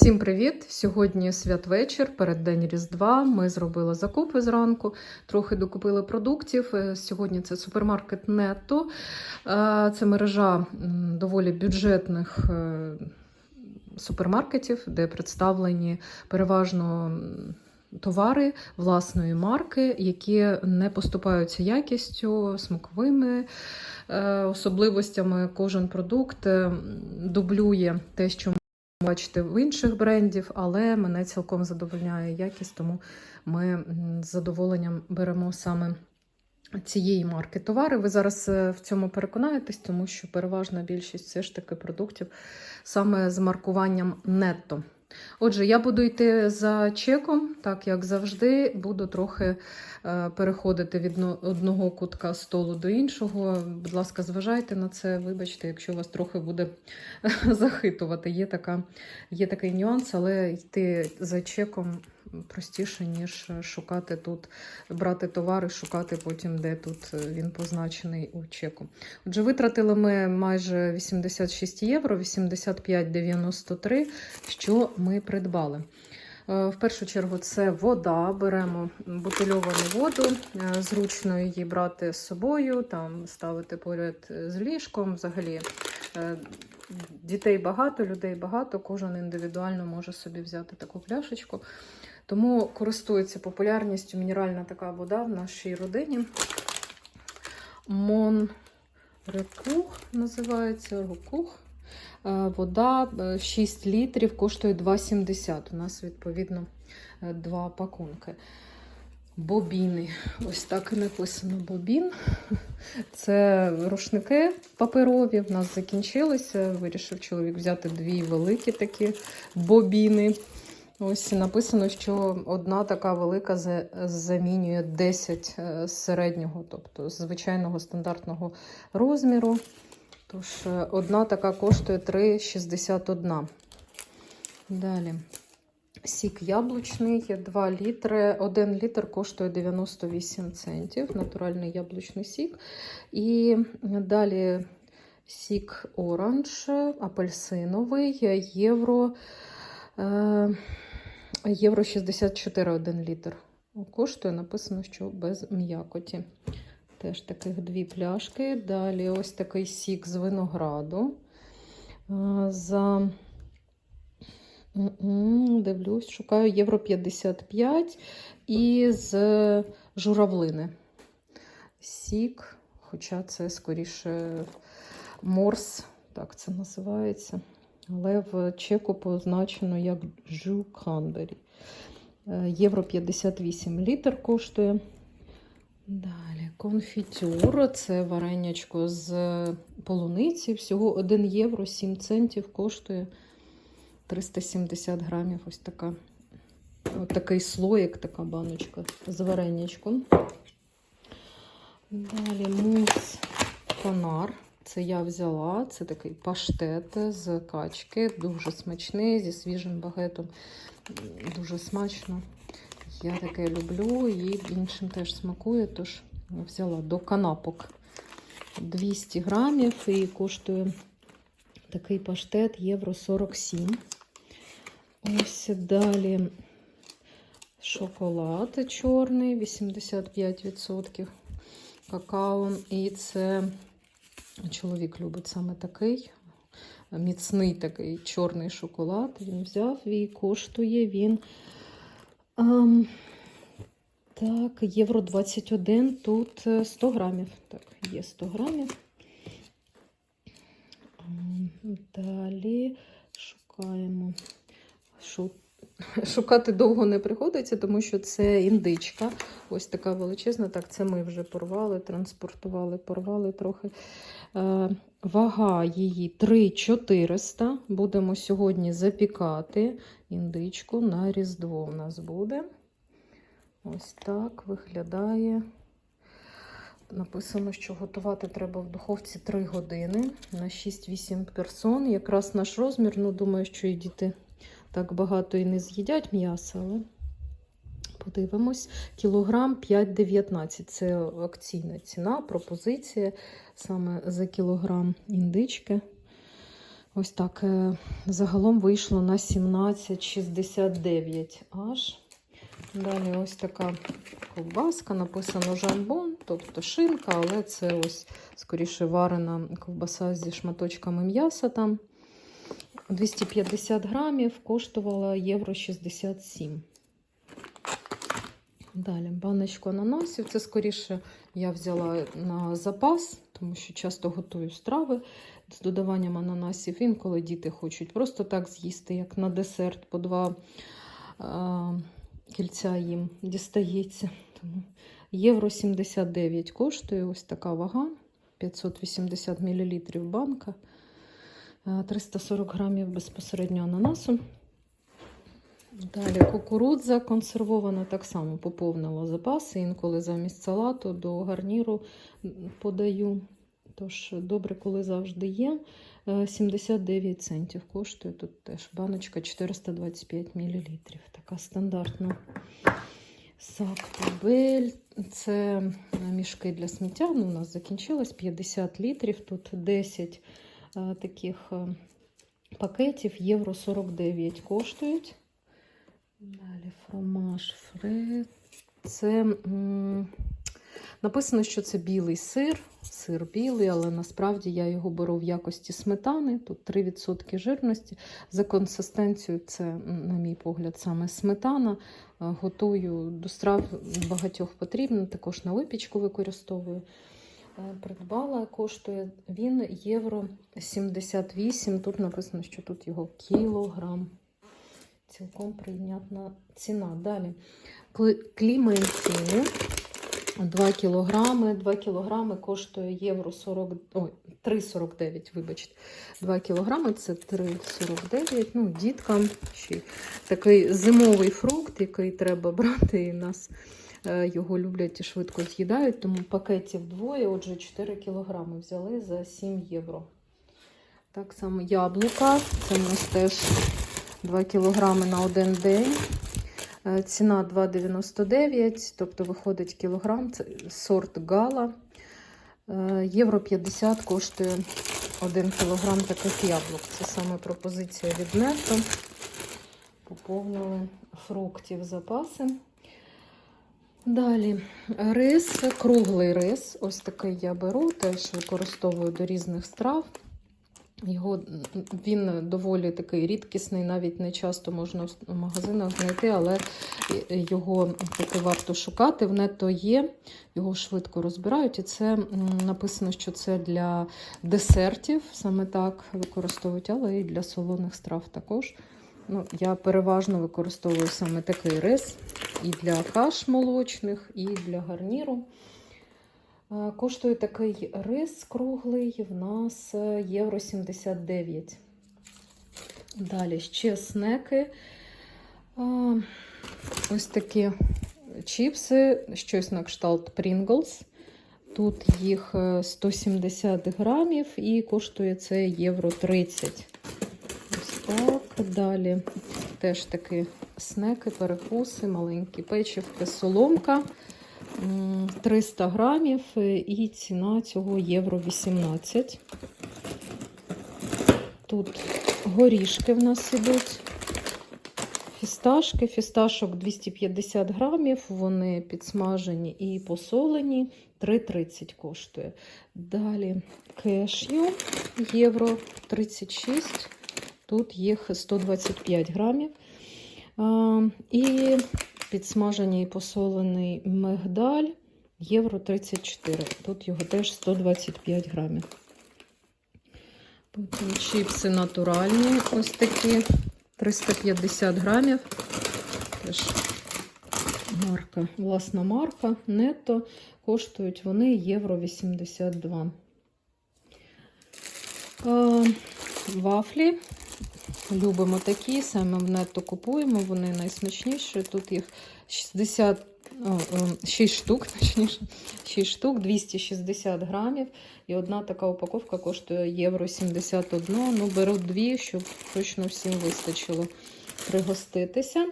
Всім привіт! Сьогодні святвечір, переддень Різдва. Ми зробили закупи зранку, трохи докупили продуктів. Е, Сьогодні це супермаркет Нетто. Е, Це мережа доволі бюджетних е, супермаркетів, де представлені переважно товари власної марки, які не поступаються якістю, смаковими особливостями. Кожен продукт дублює те, що бачити в інших брендів, але мене цілком задовольняє якість, тому ми з задоволенням беремо саме цієї марки товари. Ви зараз е, в цьому переконаєтесь, тому що переважна більшість все ж таки продуктів саме з маркуванням нетто. Отже, я буду йти за чеком, так як завжди, буду трохи е, переходити від одного кутка столу до іншого. Будь ласка, зважайте на це. Вибачте, якщо вас трохи буде захитувати. Є, така, є такий нюанс, але йти за чеком простіше, ніж шукати тут, брати товари, шукати потім, де тут е, він позначений у чеку. Отже, витратили ми майже 86 євро, 85,93, що ми придбали. Е, В першу чергу це вода. Беремо бутильовану воду, е, зручно її брати з собою, там ставити поряд з ліжком. Взагалі е, дітей багато, людей багато, кожен індивідуально може собі взяти таку пляшечку. Тому користується популярністю мінеральна така вода в нашій родині. Мон Рекух називається Рекух. Е, Вода е, 6 літрів коштує 2,70. У нас, відповідно, е, два пакунки. Бобіни. Ось так і написано бобін. Це рушники паперові. В нас закінчилися. Вирішив чоловік взяти дві великі такі бобіни. Ось написано, що одна така велика замінює 10 е, середнього, тобто звичайного стандартного розміру. Тож е, одна така коштує 3,61. Далі. Сік яблучний, 2 літри. 1 літр коштує 98 центів. Натуральний яблучний сік. І далі сік оранж, апельсиновий, євро. Е, Євро 64 1 літр. Коштує, написано, що без м'якоті. Теж таких дві пляшки. Далі ось такий сік з винограду. Е, Дивлюсь, шукаю євро 55 і з журавлини. Сік, хоча це скоріше морс, так це називається. Але в чеку позначено як Жу Кранбері. Е, Євро 58 літр коштує. Далі конфітюр. Це варенячко з полуниці. Всього 1 євро 7 центів коштує 370 грамів. Ось така. Ось такий слоїк, така баночка з варенячком. Далі мус фонар. Це я взяла. Це такий паштет з качки. Дуже смачний, зі свіжим багетом. Дуже смачно. Я таке люблю і іншим теж смакує, тож взяла до канапок 200 грамів і коштує такий паштет євро 47. Ось далі шоколад чорний, 85% какао. І це чоловік любить саме такий. Міцний такий чорний шоколад. Він взяв і коштує він. Ем, так, євро 21, тут е, 100 грамів. Так, є 100 грамів. Ем, Далі шукаємо. Шу- Шукати довго не приходиться, тому що це індичка. Ось така величезна. Так, це ми вже порвали, транспортували, порвали трохи. Е, вага її 3400. Будемо сьогодні запікати індичку на Різдво у нас буде. Ось так виглядає. Написано, що готувати треба в духовці 3 години на 6-8 персон. Якраз наш розмір. Ну, думаю, що і діти так багато і не з'їдять м'яса, але подивимось. Кілограм 5,19. Це акційна ціна, пропозиція саме за кілограм індички. Ось так. е, Загалом вийшло на 17,69 аж. Далі ось така ковбаска, написано жамбон, тобто шинка, але це ось скоріше варена ковбаса зі шматочками м'яса там. 250 грамів коштувала євро 67. Далі баночку ананасів. Це скоріше я взяла на запас, тому що часто готую страви з додаванням ананасів. Інколи діти хочуть просто так з'їсти, як на десерт, по два а, кільця їм дістається. Тому євро 79 коштує ось така вага, 580 мл банка, 340 грамів безпосередньо ананасу. Далі кукурудза консервована так само поповнила запаси. Інколи замість салату до гарніру подаю. Тож добре, коли завжди є. Е, 79 центів коштує тут теж баночка 425 мл. Така стандартна. Сактубель. Це мішки для сміття. Ну, у нас закінчилось 50 літрів. Тут 10 е, таких е, пакетів, євро 49 коштують. Далі фромаж фре. Це написано, що це білий сир. Сир білий, але насправді я його беру в якості сметани. Тут 3% жирності. За консистенцією, це, на мій погляд, саме сметана. Е, Готую до страв багатьох потрібно, також на випічку використовую. Е, Придбала, коштує він євро 78. Тут написано, що тут його кілограм. Цілком прийнятна ціна. Далі кліментини 2 кілограми. 2 кілограми коштує євро 40, ой, 3,49, вибачте. 2 кілограми це 3,49. Ну, діткам ще такий зимовий фрукт, який треба брати, і нас його люблять і швидко з'їдають. Тому пакетів двоє, отже, 4 кілограми взяли за 7 євро. Так само яблука. Це у нас теж 2 кілограми на один день. Е, Ціна 2,99, тобто виходить кілограм, це сорт гала. Е, Євро 50 коштує 1 кілограм таких яблук. Це саме пропозиція від Нетто. Поповнили фруктів запаси. Далі рис, круглий рис. Ось такий я беру, теж використовую до різних страв. Його він доволі такий рідкісний, навіть не часто можна в магазинах знайти, але його таки варто шукати. В нето є, його швидко розбирають, і це написано, що це для десертів, саме так використовують, але і для солоних страв також. Ну, я переважно використовую саме такий рис і для каш молочних, і для гарніру. Е, Коштує такий рис круглий в нас е, євро 79. Далі ще снеки. Ось такі чіпси, щось на кшталт Pringles. Тут їх е, 170 грамів і коштує це євро 30. Так. Далі теж такі снеки, перекуси, маленькі печивки, соломка. 300 грамів е, і ціна цього євро 18. Тут горішки в нас ідуть. Фісташки, фісташок 250 грамів, вони підсмажені і посолені, 3,30 коштує. Далі кешю, євро 36, тут їх 125 грамів. І підсмажений і посолений мигдаль, євро 34. Тут його теж 125 грамів. Потім чіпси натуральні, ось такі 350 грамів. Теж марка, власна марка, нетто. Коштують вони євро 82. Вафлі. Любимо такі, саме в нетто купуємо, вони найсмачніші. Тут їх 60, о, о, 6 штук, точніше, 6 штук, 260 грамів. І одна така упаковка коштує євро 71. Ну, беру дві, щоб точно всім вистачило пригоститися.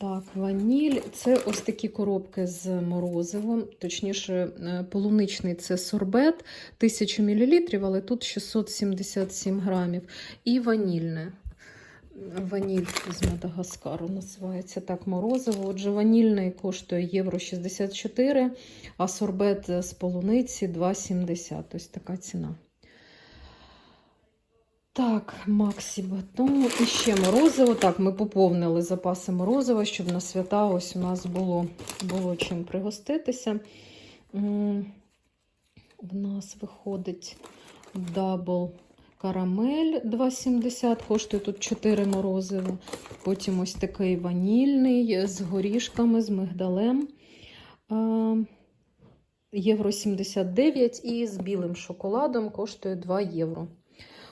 Так, ваніль. Це ось такі коробки з морозивом. Точніше, е, полуничний це сорбет 1000 мл, але тут 677 грамів. І ванільне. Ваніль з Мадагаскару називається так морозиво. Отже, ванільний коштує євро 64, а сорбет з полуниці 2,70. Ось така ціна. Так, Максі Батон. І ще морозиво. Так, ми поповнили запаси морозива, щоб на свята ось у нас було, було чим пригоститися. В нас виходить дабл карамель 2,70. Коштує тут 4 морозива. Потім ось такий ванільний з горішками, з мигдалем. Євро 79 і з білим шоколадом коштує 2 євро.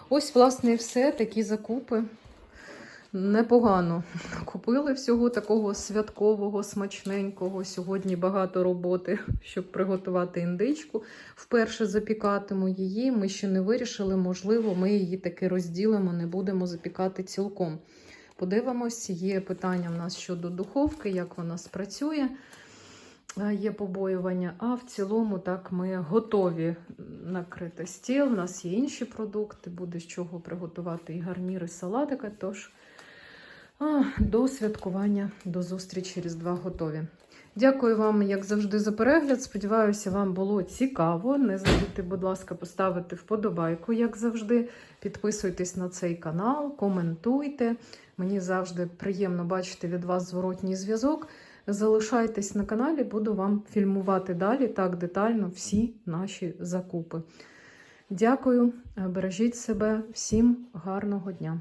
Ось, власне, і все. Такі закупи. Непогано купили всього такого святкового, смачненького. Сьогодні багато роботи, щоб приготувати індичку. Вперше запікатиму її. Ми ще не вирішили, можливо, ми її таки розділимо, не будемо запікати цілком. Подивимось, є питання в нас щодо духовки, як вона спрацює. Е, Є побоювання, а в цілому так ми готові накрити стіл. У нас є інші продукти, буде з чого приготувати і гарнір, і салатика. Тож а, до святкування, до зустрічі Різдва готові. Дякую вам, як завжди, за перегляд. Сподіваюся, вам було цікаво. Не забудьте, будь ласка, поставити вподобайку, як завжди. Підписуйтесь на цей канал, коментуйте. Мені завжди приємно бачити від вас зворотній зв'язок. Залишайтесь на каналі, буду вам фільмувати далі так детально всі наші закупи. Дякую, бережіть себе, всім гарного дня!